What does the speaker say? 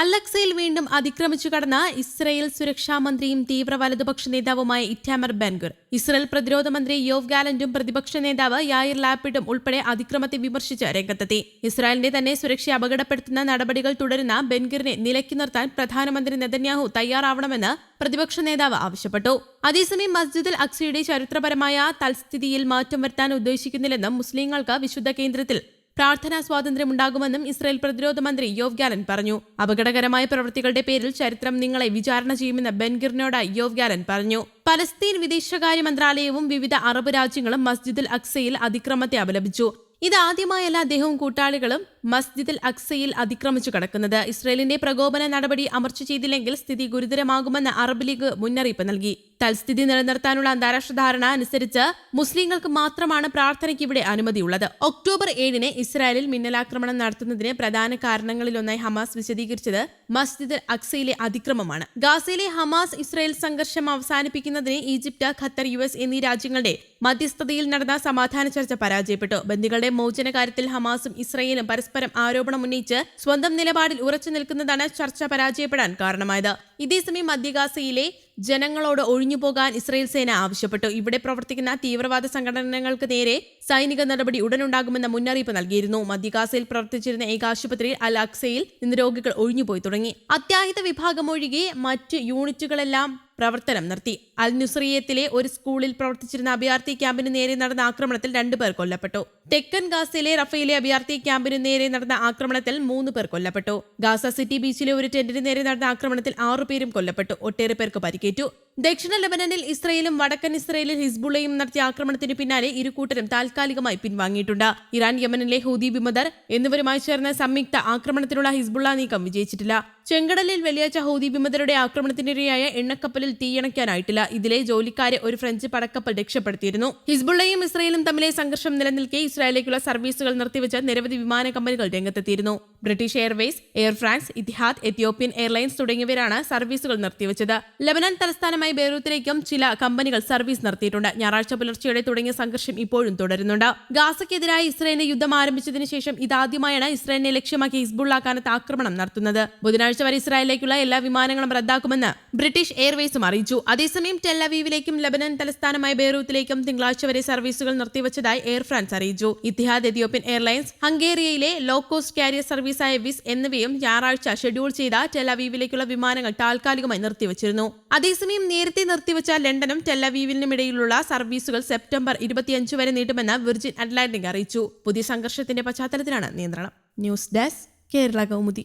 അലക്സയിൽ വീണ്ടും അതിക്രമിച്ചു കടന്ന ഇസ്രയേൽ സുരക്ഷാ മന്ത്രിയും തീവ്ര വലതുപക്ഷ നേതാവുമായ ഇറ്റാമർ ബെൻഗുർ. ഇസ്രയേൽ പ്രതിരോധ മന്ത്രി യോവ് ഗാലന്റും പ്രതിപക്ഷ നേതാവ് യായിർ ലാപ്പിഡും ഉൾപ്പെടെ അതിക്രമത്തെ വിമർശിച്ച് രംഗത്തെത്തി. ഇസ്രായേലിന്റെ തന്നെ സുരക്ഷയെ അപകടപ്പെടുത്തുന്ന നടപടികൾ തുടരുന്ന ബെൻഗിറിനെ നിലയ്ക്ക് നിർത്താൻ പ്രധാനമന്ത്രി നെതന്യാഹു തയ്യാറാവണമെന്ന് പ്രതിപക്ഷ നേതാവ് ആവശ്യപ്പെട്ടു. അതേസമയം മസ്ജിദുൽ അക്സയുടെ ചരിത്രപരമായ തൽസ്ഥിതിയിൽ മാറ്റം വരുത്താൻ ഉദ്ദേശിക്കുന്നില്ലെന്നും മുസ്ലിങ്ങൾക്ക് വിശുദ്ധ കേന്ദ്രത്തിൽ പ്രാർത്ഥനാ സ്വാതന്ത്ര്യം ഉണ്ടാകുമെന്നും ഇസ്രായേൽ പ്രതിരോധ മന്ത്രി യോവ് ഗാലൻ പറഞ്ഞു. അപകടകരമായ പ്രവൃത്തികളുടെ പേരിൽ ചരിത്രം നിങ്ങളെ വിചാരണ ചെയ്യുമെന്ന് ബെൻഗിറിനോട് യോവ് ഗാലൻ പറഞ്ഞു. പലസ്തീൻ വിദേശകാര്യ മന്ത്രാലയവും വിവിധ അറബ് രാജ്യങ്ങളും മസ്ജിദുൽ അക്സയിൽ അതിക്രമത്തെ അപലപിച്ചു. ഇതാദ്യമായല്ല അദ്ദേഹവും കൂട്ടാളികളും മസ്ജിദുൽ അക്സയിൽ അതിക്രമിച്ചു കടക്കുന്നത്. ഇസ്രയേലിന്റെ പ്രകോപന നടപടി അമർച്ച ചെയ്തില്ലെങ്കിൽ സ്ഥിതി ഗുരുതരമാകുമെന്ന് അറബ് ലീഗ് മുന്നറിയിപ്പ് നൽകി. തൽസ്ഥിതി നിലനിർത്താനുള്ള അന്താരാഷ്ട്ര ധാരണ അനുസരിച്ച് മുസ്ലിങ്ങൾക്ക് മാത്രമാണ് പ്രാർത്ഥനയ്ക്ക് ഇവിടെ അനുമതിയുള്ളത്. ഒക്ടോബർ ഏഴിന് ഇസ്രായേലിൽ മിന്നലാക്രമണം നടത്തുന്നതിന് പ്രധാന കാരണങ്ങളിലൊന്നായി ഹമാസ് വിശദീകരിച്ചത് മസ്ജിദ് അക്സയിലെ അതിക്രമമാണ്. ഗാസയിലെ ഹമാസ് ഇസ്രായേൽ സംഘർഷം അവസാനിപ്പിക്കുന്നതിന് ഈജിപ്ത് ഖത്തർ യു എന്നീ രാജ്യങ്ങളുടെ മധ്യസ്ഥതയിൽ നടന്ന സമാധാന ചർച്ച പരാജയപ്പെട്ടു. ബന്ദികളുടെ മോചന കാര്യത്തിൽ ഹമാസും ഇസ്രയേലും പരസ്പരം ആരോപണം ഉന്നയിച്ച് സ്വന്തം നിലപാടിൽ ഉറച്ചു നിൽക്കുന്നതാണ് ചർച്ച പരാജയപ്പെടാൻ കാരണമായത് ഇതേസമയം മധ്യഗാസയിലെ ജനങ്ങളോട് ഒഴിഞ്ഞുപോകാൻ ഇസ്രായേൽ സേന ആവശ്യപ്പെട്ടു. ഇവിടെ പ്രവർത്തിക്കുന്ന തീവ്രവാദ സംഘടനകൾക്ക് നേരെ സൈനിക നടപടി ഉടനുണ്ടാകുമെന്ന മുന്നറിയിപ്പ് നൽകിയിരുന്നു. മധ്യഗാസയിൽ പ്രവർത്തിച്ചിരുന്ന ഏക ആശുപത്രിയിൽ അൽ അക്സയിൽ നിന്ന് രോഗികൾ ഒഴിഞ്ഞുപോയി തുടങ്ങി. അത്യാഹിത വിഭാഗം ഒഴികെ മറ്റ് യൂണിറ്റുകളെല്ലാം പ്രവർത്തനം നിർത്തി. അൽ നുസ്രിയത്തിലെ ഒരു സ്കൂളിൽ പ്രവർത്തിച്ചിരുന്ന അഭയാർത്ഥി ക്യാമ്പിന് നേരെ നടന്ന ആക്രമണത്തിൽ രണ്ടുപേർ കൊല്ലപ്പെട്ടു. തെക്കൻ ഗാസയിലെ റഫയിലെ അഭയാർത്ഥി ക്യാമ്പിന് നേരെ നടന്ന ആക്രമണത്തിൽ മൂന്ന് പേർ കൊല്ലപ്പെട്ടു. ഗാസ സിറ്റി ബീച്ചിലെ ഒരു ടെന്റിന് നേരെ നടന്ന ആക്രമണത്തിൽ ആറുപേരും കൊല്ലപ്പെട്ടു. ഒട്ടേറെ പേർക്ക് പരിക്കേറ്റു. ദക്ഷിണ ലബനനിൽ ഇസ്രയേലും വടക്കൻ ഇസ്രയേലിൽ ഹിസ്ബുള്ളയും നടത്തിയ ആക്രമണത്തിന് പിന്നാലെ ഇരു കൂട്ടരും താൽക്കാലികമായി പിൻവാങ്ങിയിട്ടുണ്ട്. ഇറാൻ യമനിലെ ഹൂദി വിമതർ എന്നിവരുമായി ചേർന്ന സംയുക്ത ആക്രമണത്തിനുള്ള ഹിസ്ബുള്ള നീക്കം വിജയിച്ചിട്ടില്ല. ചെങ്കടലിൽ വെള്ളിയാഴ്ച ഹൂദി വിമതരുടെ ആക്രമണത്തിനിരയായ എണ്ണക്കപ്പലിൽ തീയണയ്ക്കാനായിട്ടില്ല. ഇതിലെ ജോലിക്കാരെ ഒരു ഫ്രഞ്ച് പടക്കപ്പൽ രക്ഷപ്പെടുത്തിയിരുന്നു. ഹിസ്ബുള്ളയും ഇസ്രയേലും തമ്മിലെ സംഘർഷം നിലനിൽക്കെ ഇസ്രായേലേക്കുള്ള സർവീസുകൾ നിർത്തിവെച്ച് നിരവധി വിമാന കമ്പനികൾ രംഗത്തെത്തിയിരുന്നു. British Airways Air France Etihad Ethiopian Airlines തുടങ്ങിയവരാണ് സർവീസുകൾ നിർത്തിവെച്ചത്. ലബനാൻ തലസ്ഥാനമായ ബെയ്റൂത്തിലേക്കും ചില കമ്പനികൾ സർവീസ് നടത്തിയിട്ടുണ്ട്. ഞായറാഴ്ച പുലർച്ചെയോടെ തുടങ്ങിയ സംഘർഷം ഇപ്പോഴും തുടരുന്നുണ്ട്. ഗാസയ്ക്കെതിരായി ഇസ്രായേലിന്റെ യുദ്ധം ആരംഭിച്ചതിന് ശേഷം ഇതാദ്യമായാണ് ഇസ്രായേലിനെ ലക്ഷ്യമാക്കി ഹിസ്ബുള്ള കാനത്ത് ആക്രമണം നടത്തുന്നത്. ബുധനാഴ്ച വരെ ഇസ്രായേലിലേക്കുള്ള എല്ലാ വിമാനങ്ങളും റദ്ദാക്കുമെന്ന് ബ്രിട്ടീഷ് എയർവേസും അറിയിച്ചു. അതേസമയം ടെല്ലവീവിലേക്കും ലബനൻ തലസ്ഥാനമായ ബെയ്റൂത്തിലേക്കും തിങ്കളാഴ്ച വരെ സർവീസുകൾ നിർത്തിവച്ചതായി എയർ ഫ്രാൻസ് അറിയിച്ചു. ഇത്തിഹാദ് എത്യോപ്യൻ എയർലൈൻസ് ഹംഗേറിയയിലെ ലോ കോസ്റ്റ് കാരിയർ സർവീസായ വിസ് എന്നിവയും ഞായറാഴ്ച ഷെഡ്യൂൾ ചെയ്ത ടെലവീവിലേക്കുള്ള വിമാനങ്ങൾ താൽക്കാലികമായി നിർത്തിവച്ചിരുന്നു. അതേസമയം നേരത്തെ നിർത്തിവച്ച ലണ്ടനും ടെല്ലവീവിനും ഇടയിലുള്ള സർവീസുകൾ സെപ്റ്റംബർ ഇരുപത്തിയഞ്ച് വരെ നീട്ടുമെന്ന് വിർജിൻ അറ്റ്ലാന്റിക് അറിയിച്ചു. പുതിയ സംഘർഷത്തിന്റെ പശ്ചാത്തലത്തിലാണ് നിയന്ത്രണം. News desk Kerala Kaumudi.